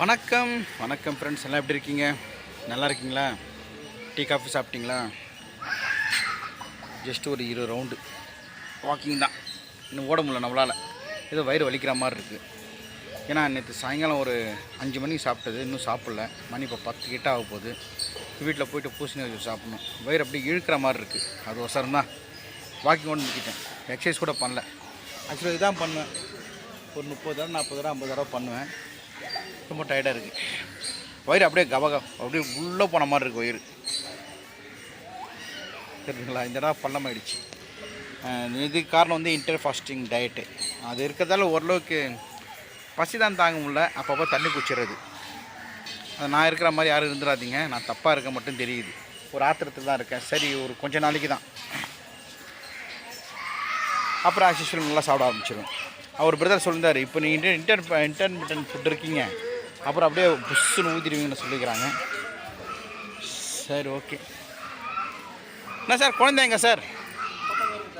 வணக்கம். வணக்கம் ஃப்ரெண்ட்ஸ் எல்லாம் எப்படி இருக்கீங்க? நல்லா இருக்கீங்களா? டீ காஃபி சாப்பிட்டீங்களா? ஜஸ்ட் ஒரு இருபது ரவுண்டு வாக்கிங் தான். இன்னும் ஓட முடியல நம்மளால். ஏதோ வயிறு வலிக்கிற மாதிரி இருக்குது ஏன்னா நேற்று சாயங்காலம் ஒரு அஞ்சு மணிக்கு சாப்பிட்டது. இன்னும் சாப்பிடல. மணி இப்போ பத்து கிட்ட ஆக போகுது. வீட்டில் போயிட்டு பூசணி வச்சு சாப்பிடணும். வயிறு அப்படியே இழுக்கிற மாதிரி இருக்குது அது ஒசரம் தான். வாக்கிங் கொண்டு நிற்கிட்டேன் எக்ஸசைஸ் கூட பண்ணல. ஆக்சுவலாக இதுதான் பண்ணுவேன். ஒரு முப்பது தடவை நாற்பது தடவை ஐம்பது தடவை பண்ணுவேன். ரொம்ப டயர்டாக இருக்குது வயிறு அப்படியே கபக அப்படியே உள்ளே போன மாதிரி இருக்குது வயிறு சரிங்களா இந்த இடம் பள்ளம் ஆகிடுச்சு இதுக்கு காரணம் வந்து இன்டர் ஃபாஸ்டிங் டயட்டு அது இருக்கிறதால ஓரளவுக்கு பசி தான் தாங்க முடியல அப்பப்போ தண்ணி குச்சிடுறது அது நான் இருக்கிற மாதிரி யாரும் இருந்துடாதீங்க நான் தப்பாக இருக்க மட்டும் தெரியுது ஒரு ஆத்திரத்தில் தான் இருக்கேன் சரி ஒரு கொஞ்ச நாளைக்கு தான் அப்புறம் ஆக்சுவல் நல்லா சாப்பிட ஆரம்பிச்சிடும் அவர் பிரதர் சொல்லியிருந்தார் இப்போ நீங்கள் இன்டர் இன்டர் இன்டர்மீடியன் ஃபுட் இருக்கீங்க அப்புறம் அப்படியே புஷ்ஷுன்னு ஊற்றிடுவீங்கன்னு சொல்லிக்கிறாங்க. சரி ஓகே. என்ன சார் குழந்தைங்க சார்?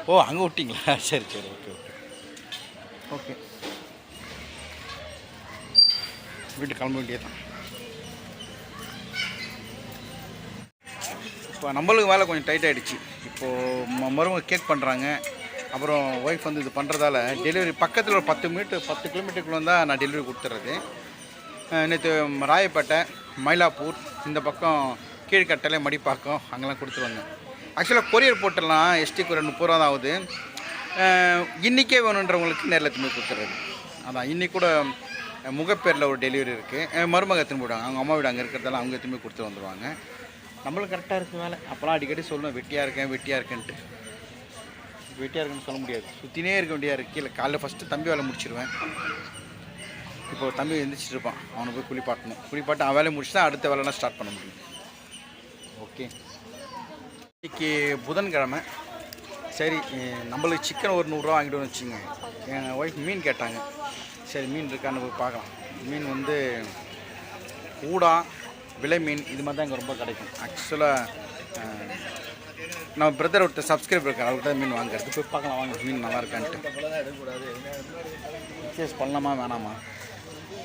ஓ அங்கே விட்டிங்களா? சரி சரி ஓகே ஓகே. ஓகே. வீட்டுக்கு கிளம்ப வேண்டியது தான் இப்போ நம்மளுக்கு வேலை கொஞ்சம் டைட் ஆகிடுச்சு இப்போது மருமக கேக் பண்ணுறாங்க அப்புறம் ஒய்ஃப் வந்து இது பண்ணுறதால டெலிவரி பக்கத்தில் ஒரு பத்து மீட்டர் பத்து கிலோமீட்டருக்குள்ளே தான் நான் டெலிவரி கொடுத்துட்றது நேற்று ராயப்பேட்டை மயிலாப்பூர் இந்த பக்கம் கீழ்கட்டளை மடிப்பாக்கம் அங்கெல்லாம் கொடுத்துருவாங்க ஆக்சுவலாக கொரியர் போட்டெல்லாம் எஸ்டிக்கு ஒரு முப்பது ரூபா தான் ஆகுது இன்றைக்கே வேணுன்றவங்களுக்கு நேரில் திரும்பி கொடுத்துறது அதான் இன்றைக்கி கூட முகப்பேரில் ஒரு டெலிவரி இருக்குது மருமக திரும்பி விடுவாங்க அவங்க அம்மா வீடு அங்கே இருக்கிறதால அவங்க திரும்பி கொடுத்து வந்துடுவாங்க நம்மளும் கரெக்டாக இருக்குது வேலை அப்போலாம் அடிக்கடி சொல்லுவேன் வெட்டியாக இருக்கேன் வெட்டியாக இருக்கேன்ட்டு. வெட்டியாக இருக்குன்னு சொல்ல முடியாது. சுற்றினே இருக்க வேண்டியதாக இருக்குது கீழே காலைல ஃபஸ்ட்டு தம்பி வேலை முடிச்சிருவேன். இப்போ தம்பி எந்திரிச்சிட்டு இருப்பான். அவனை போய் குளிப்பாட்டணும். குளிப்பாட்டு அவன் வேலையை முடிச்சு தான் அடுத்த வேலைலாம் ஸ்டார்ட் பண்ண முடியும். ஓகே இன்னைக்கு புதன்கிழமை. சரி நம்மளுக்கு சிக்கன் ஒரு நூறுரூவா வாங்கிட்டு வச்சுங்க என் ஒய்ஃப் மீன் கேட்டாங்க. சரி மீன் இருக்கான்னு போய் பார்க்கலாம். மீன் வந்து ஊடா விலை மீன் இது மாதிரி தான் இங்கே ரொம்ப கிடைக்கும். ஆக்சுவலாக நம்ம பிரதர் ஒருத்தர் சப்ஸ்கிரைபர் இருக்கார். அவர்கிட்ட மீன் வாங்குறது. போய் பார்க்கலாம் வாங்க மீன் நல்லா இருக்கான்ட்டு. பர்ச்சேஸ் பண்ணலாமா வேணாமா?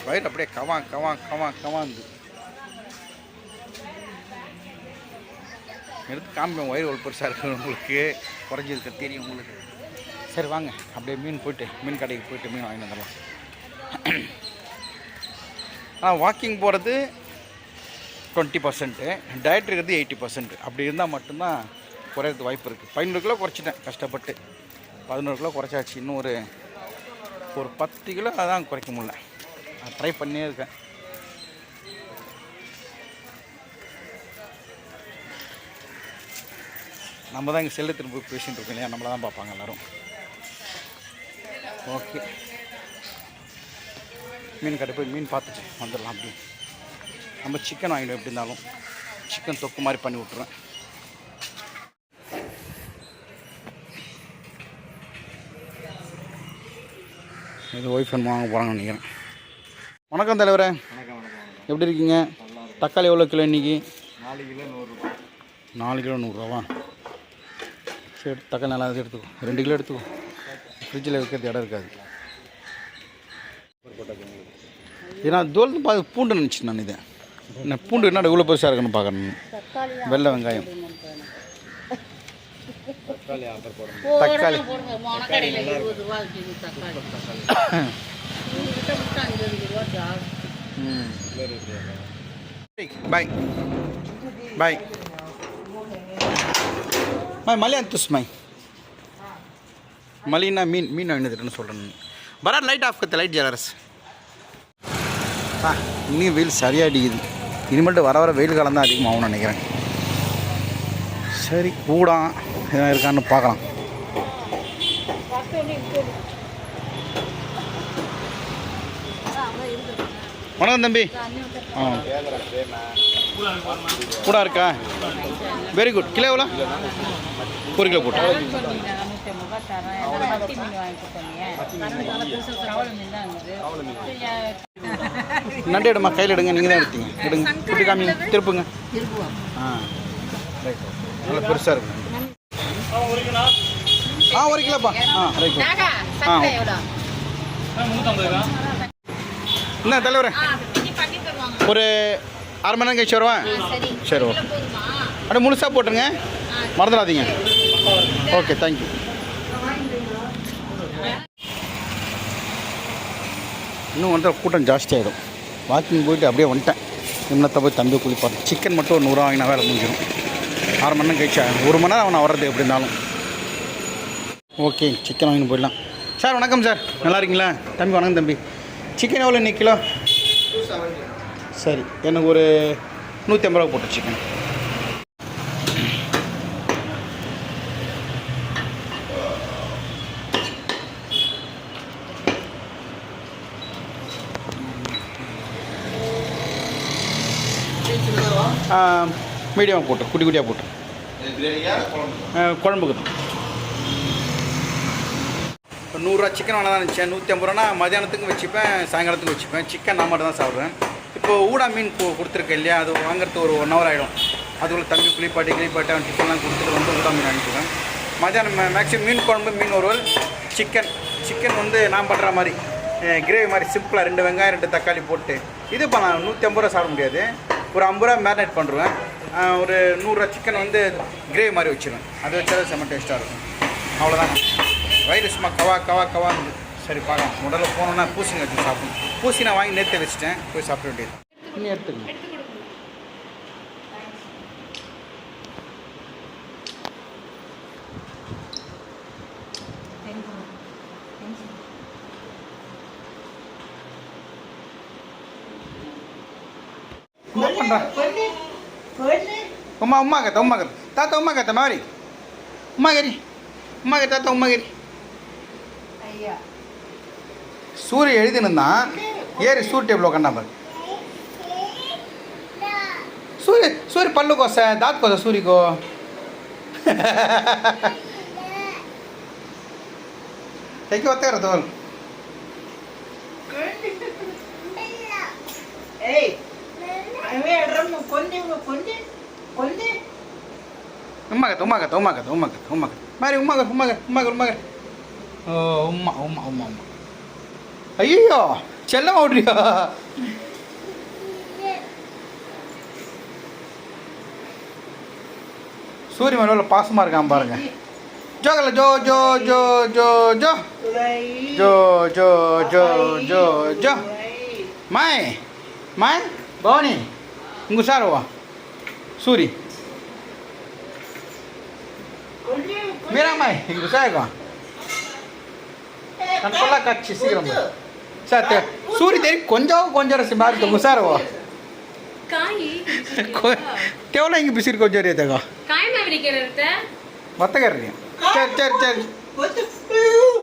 வயிறு அப்படியே கவா கவா கவா கவாந்து. எடுத்து காமிப்பேன் வயிறு ஒரு பெருசாக இருக்குது உங்களுக்கு. குறைஞ்சிருக்க தெரியும் உங்களுக்கு. சரி வாங்க. அப்படியே மீன் போயிட்டு மீன் கடைக்கு போயிட்டு மீன் வாங்கி வந்துடலாம். ஆனால் வாக்கிங் போகிறது டுவெண்ட்டி பர்சன்ட்டு டயட் இருக்கிறது எயிட்டி பர்சன்ட் அப்படி இருந்தால் மட்டும்தான் குறையிறது வாய்ப்பு இருக்குது பதினோரு கிலோ குறைச்சிட்டேன் கஷ்டப்பட்டு. பதினோரு கிலோ குறைச்சாச்சு. இன்னும் ஒரு ஒரு பத்து கிலோ அதான் குறைக்க முடியல. நான் ட்ரை பண்ணியே இருக்கேன். நம்ம தான் இங்கே செல்லு திரும்ப பேசிட்டு இருக்கோம் இல்லையா? நம்மளை தான் பார்ப்பாங்க எல்லோரும். ஓகே மீன் கடை போய் மீன் பார்த்துட்டு வந்துடலாம் அப்படி நம்ம சிக்கன் வாங்கிடும் எப்படி இருந்தாலும் சிக்கன் தொக்கு மாதிரி பண்ணி விட்ருவேன் இது ஒய்ஃப் அண்ட் வாங்க போகிறாங்கன்னு நினைக்கிறேன். வணக்கம் தலைவரே. வணக்கம் வணக்கம் எப்படி இருக்கீங்க? தக்காளி எவ்வளோ கிலோ இன்னைக்கு? நாலு கிலோ நூறுரூபா நாலு கிலோ நூறுரூவா சரி தக்காளி நல்லா எடுத்துக்கோ. ரெண்டு கிலோ எடுத்துக்கோ. ஃப்ரிட்ஜில் வைக்கிறது இடம் இருக்காது. ஏன்னா தோல் பா பூண்டு நினச்சி நான் இதை. என்ன பூண்டு என்னடா இவ்வளோ பெருசாக இருக்குன்னு பார்க்கணும். வெள்ளை வெங்காயம். தக்காளி தக்காளி. பை பை மை மலையாந்துஸ் மை மலினா மீன் மீன் வாங்கினதுன்னு சொல்கிறேன் பரா லைட் ஆஃப் கத்து லைட் ஜலரஸ் ஆ இன்னும் வெயில் சரியாக அடிக்குது இனிமேல்ட்டு வர வர வெயில் காலம் தான் அதிகமாகும்னு நினைக்கிறேன் சரி கூடான் எதனா இருக்கான்னு பார்க்கலாம் வணக்கம் தம்பி. ஆ. கூட இருக்கா? வெரி குட் கிலோ எவ்வளோ? ஒரு கிலோ போட்டு. நண்டு எடுமா கையில் எடுங்க. நீங்கள் தான் எடுத்தீங்க. எடுங்க. குட்டி காமிங்க. திருப்புங்க. ஆ. ரைட் நல்லா பெருசாக இருக்கு. ஆ ஒரு கிலோப்பா. ஆ ரைட் எவ்வளோ? என்ன தலைவரே? ஒரு அரை மணி நேரம் கழிச்சு வருவேன் சரி. ஓகே அப்படியே முழுசாக போட்டுருங்க. மறந்துடாதீங்க. ஓகே தேங்க்யூ இன்னும் வந்து கூட்டம் ஜாஸ்தி ஆகிடும் வாக்கிங் போயிட்டு அப்படியே வந்துட்டேன். இன்னத்தை போய் தம்பி குளிப்பாரு சிக்கன் மட்டும் ஒரு நூறுரூவா வாங்கினா வேலை முடிஞ்சிடும். அரை மணி நேரம் கழிச்சா ஒரு மணி நேரம் அவனை வர்றது எப்படி இருந்தாலும். ஓகே சிக்கன் வாங்கிட்டு போயிடலாம். சார் வணக்கம் சார் நல்லா இருக்கீங்களா? தம்பி வணக்கம் தம்பி. சிக்கன் எவ்வளோ இன்னைக்கு கிலோ? சரி எனக்கு ஒரு நூற்றி ஐம்பது ரூபா போட்டு சிக்கன் மீடியமாக போட்டு குட்டி குட்டியாக போட்டு. குழம்புக்கு தான். நூறுரூவா சிக்கன் வேணா தான் நினச்சேன். நூற்றி ஐம்பது ரூபானா மதியானத்துக்கும் வச்சுப்பேன் சாயங்காலத்துக்கும் வச்சுப்பேன். சிக்கன் நான் மட்டும் தான் சாப்பிட்றேன் இப்போ ஊடா மீன் கு- கொடுத்துருக்கேன் இல்லையா? அது வாங்குறதுக்கு ஒரு ஒன் ஹவர் ஆகிடும் அதுக்குள்ள தம்பி குளிப்பாட்டி கிளிப்பாட்டி அவன் டிஃபன்லாம் கொடுத்துட்டு வந்து ஊடா மீன் அனுப்பிடுவேன் மதியானம் மேக்ஸிமம் மீன் குழம்பு மீன் ஒருவல் சிக்கன் சிக்கன் வந்து நான் பண்ணுற மாதிரி கிரேவி மாதிரி சிம்பிளாக ரெண்டு வெங்காயம் ரெண்டு தக்காளி போட்டு இது இப்போ நான் நூற்றி ஐம்பது ரூபா சாப்பிட முடியாது. ஒரு ஐம்பது ரூபா மேரினேட் பண்ணுறேன் ஒரு நூறுரூவா சிக்கன் வந்து கிரேவி மாதிரி வச்சுருவேன். அது வச்சாலும் செம்ம டேஸ்ட்டாக இருக்கும். அவ்வளோதான் வயிறு சும்மா கவா கவா கவா சரி பார்க்கலாம். முதல்ல போனோன்னா பூசணி வச்சு சாப்பிடணும். பூசி நான் வாங்கி நேற்று வச்சுட்டேன். போய் சாப்பிட வேண்டியது நீ பண்ணுறா உமா உமா கத்த உமா கத்த தாத்தா உமா கத்த மாதிரி உமா கறி உமா கத்த தாத்தா உமா கறி சூரிய எழுதினுந்தான் ஏறி சூரிய டேபிள் உக்காண்டாம் சூரிய சூரிய பல்லு கோச தாத் கோச சூரிக்கோ ತೆಗಿ ಒತ್ತಾರ ತೋಲ್ ಉಮ್ಮಾಗತ್ತ ಉಮ್ಮಾಗತ್ತ ಉಮ್ಮಾಗತ್ತ ಉಮ್ಮಾಗತ್ತ ಉಮ್ಮಾಗತ್ತ ಮಾರಿ ಉಮ್ಮಾಗ ಉಮ್ಮಾಗ ಉಮ್ಮಾಗ ಉಮ್ಮಾಗ உம்மா உம்மா உம்மா உம்மா. ஐயோ செல்லம் ஓடுறியா? சூரிய மேல பாசமாக இருக்கான் பாருங்க. ஜோகல ஜோ ஜோ ஜோ ஜோ ஜோ. ஜோ ஜோ ஜோ ஜோ ஜோ. மாய் மாய் பவனி உங்கள் சார் வா. சூரி. மீராமாய் இங்கே சார் இருக்கா? ಕನ್ಸಲ್ಲ ಕಚ್ಚಿ ಸೀಕ್ರಮ್ ಸರ್ ಸೂರ್ಯದೇವಿ ಕೊಂಜಾವು ಕೊಂಜರ ಸಿ ಮಾರಿ ತುಂಬ ಸರ್ ಕೇವಲ ಹಿಂಗೆ ಬಿಸಿರು ಕೊಂಜರಿ ಐತಾಗ ಕಾಯಿ ಮಾವಿನ ಮತ್ತೆ ಕರ್ರಿ ಸರಿ ಸರಿ ಸರಿ